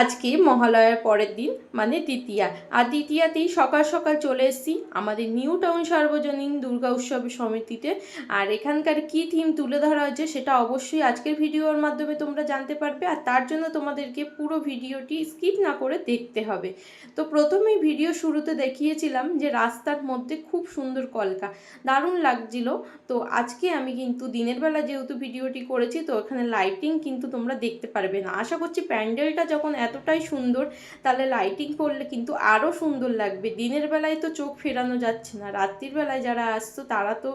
আজকে মহালয়ার পরের দিন মানে তৃতীয়া আর তৃতীয়াতেই সকাল সকাল চলে এসেছি আমাদের নিউ টাউন সার্বজনীন দুর্গা উৎসব সমিতিতে। আর এখানকার কি থিম তুলে ধরা হয়েছে সেটা অবশ্যই আজকের ভিডিওর মাধ্যমে তোমরা জানতে পারবে। আর তার জন্য তোমাদেরকে পুরো ভিডিওটি স্কিপ না করে দেখতে হবে। তো প্রথমেই ভিডিও শুরুতে দেখিয়েছিলাম যে রাস্তার মধ্যে খুব সুন্দর কলকা। দারুণ লাগছিল। তো আজকে আমি কিন্তু দিনের বেলা যেহেতু ভিডিওটি করেছি, তো এখানে লাইটিং কিন্তু তোমরা দেখতে পারবে না। আশা করছি প্যান্ডেলটা যখন এতটাই সুন্দর, তাহলে লাইটিং করলে কিন্তু আরও সুন্দর লাগবে। দিনের বেলায় তো চোখ ফেরানো যাচ্ছে না, রাত্রির বেলায় যারা আসতো তারা তো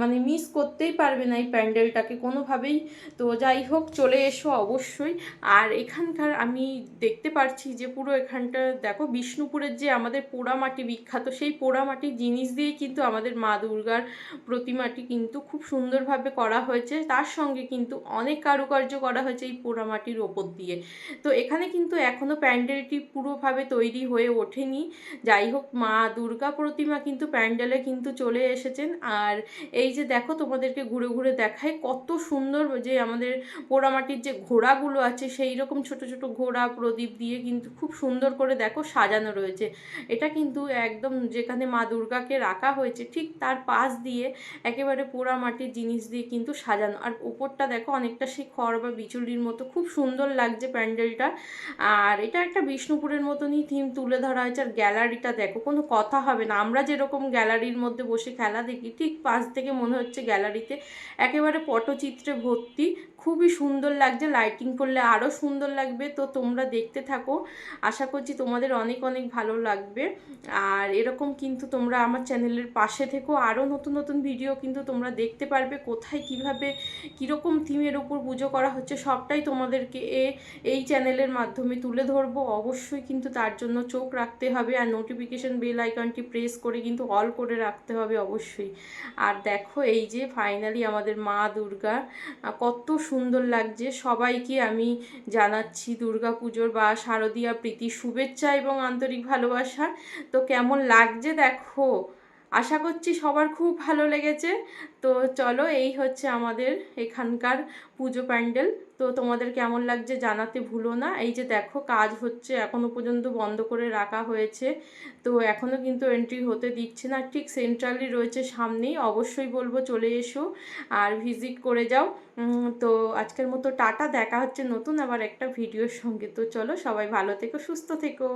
মানে মিস করতেই পারবে না এই প্যান্ডেলটাকে কোনোভাবেই। তো যাই হোক, চলে এসো অবশ্যই। আর এখানকার আমি দেখতে পারছি যে পুরো এখানটা, দেখো বিষ্ণুপুরের যে আমাদের পোড়ামাটি বিখ্যাত, সেই পোড়ামাটির জিনিস দিয়েই কিন্তু আমাদের মা দুর্গার প্রতিমাটি কিন্তু খুব সুন্দরভাবে করা হয়েছে। তার সঙ্গে কিন্তু অনেক কারুকার্য করা হয়েছে এই পোড়ামাটির ওপর দিয়ে। তো এখানে কিন্তু এখনও প্যান্ডেলটি পুরোভাবে তৈরি হয়ে ওঠেনি। যাই হোক, মা দুর্গা প্রতিমা কিন্তু প্যান্ডেলে কিন্তু চলে এসেছেন। আর এই যে দেখো, তোমাদেরকে ঘুরে ঘুরে দেখায় কত সুন্দর যে আমাদের পোড়ামাটির যে ঘোড়াগুলো আছে, সেই রকম ছোট ছোট ঘোড়া প্রদীপ দিয়ে কিন্তু খুব সুন্দর করে দেখো সাজানো রয়েছে। এটা কিন্তু একদম যেখানে মা দুর্গাকে রাখা হয়েছে, ঠিক তার পাশ দিয়ে একেবারে পোড়ামাটির জিনিস দিয়ে কিন্তু সাজানো। আর উপরটা দেখো, অনেকটা সেই খড় বা বিচুলির মতো। খুব সুন্দর লাগছে প্যান্ডেলটা। আর এটা একটা বিষ্ণুপুরের মতনই থিম তুলে ধরা হয়েছে। আর গ্যালারিটা দেখো, কোনো কথা হবে না। আমরা যেরকম গ্যালারির মধ্যে বসে খেলা দেখি, ঠিক পাশ থেকে মনে হচ্ছে গ্যালারিতে একেবারে পটচিত্রে ভর্তি। খুবই সুন্দর লাগছে লাইটিং করলে আরও সুন্দর লাগবে। তো তোমরা দেখতে থাকো। আশা করছি তোমাদের অনেক অনেক ভালো লাগবে। আর এরকম কিন্তু তোমরা আমার চ্যানেলের পাশে থেকো। আরও নতুন নতুন ভিডিও কিন্তু তোমরা দেখতে পারবে, কোথায় কীভাবে, কীরকম থিমের উপর পুজো করা হচ্ছে, সবটাই তোমাদেরকে এই চ্যানেলের মাধ্যমে তুলে ধরবো, অবশ্যই কিন্তু তার জন্য চোখ রাখতে হবে আর নোটিফিকেশান বেল আইকনটি প্রেস করে কিন্তু অল করে রাখতে হবে অবশ্যই। আর দেখো এই যে ফাইনালি আমাদের মা দুর্গা কত সুন্দর লাগছে। সবাইকে আমি জানাচ্ছি দুর্গা পুজোর বা শারদীয়া প্রীতি শুভেচ্ছা এবং আন্তরিক ভালোবাসা। তো কেমন লাগছে দেখো? আশা করছি সবার খুব ভালো লেগেছে। তো চলো, এই হচ্ছে আমাদের এখানকার পুজো প্যান্ডেল। তো তোমাদের কেমন লাগছে জানাতে ভুলো না। এই যে দেখো, কাজ হচ্ছে এখনও পর্যন্ত বন্ধ করে রাখা হয়েছে। তো এখনও কিন্তু এন্ট্রি হতে দিচ্ছে না। ঠিক সেন্ট্রালি রয়েছে সামনেই। অবশ্যই বলব চলে এসো আর ভিজিট করে যাও। তো আজকের মতো টাটা। দেখা হচ্ছে নতুন আবার একটা ভিডিওর সঙ্গে। তো চলো, সবাই ভালো থেকো, সুস্থ থেকো।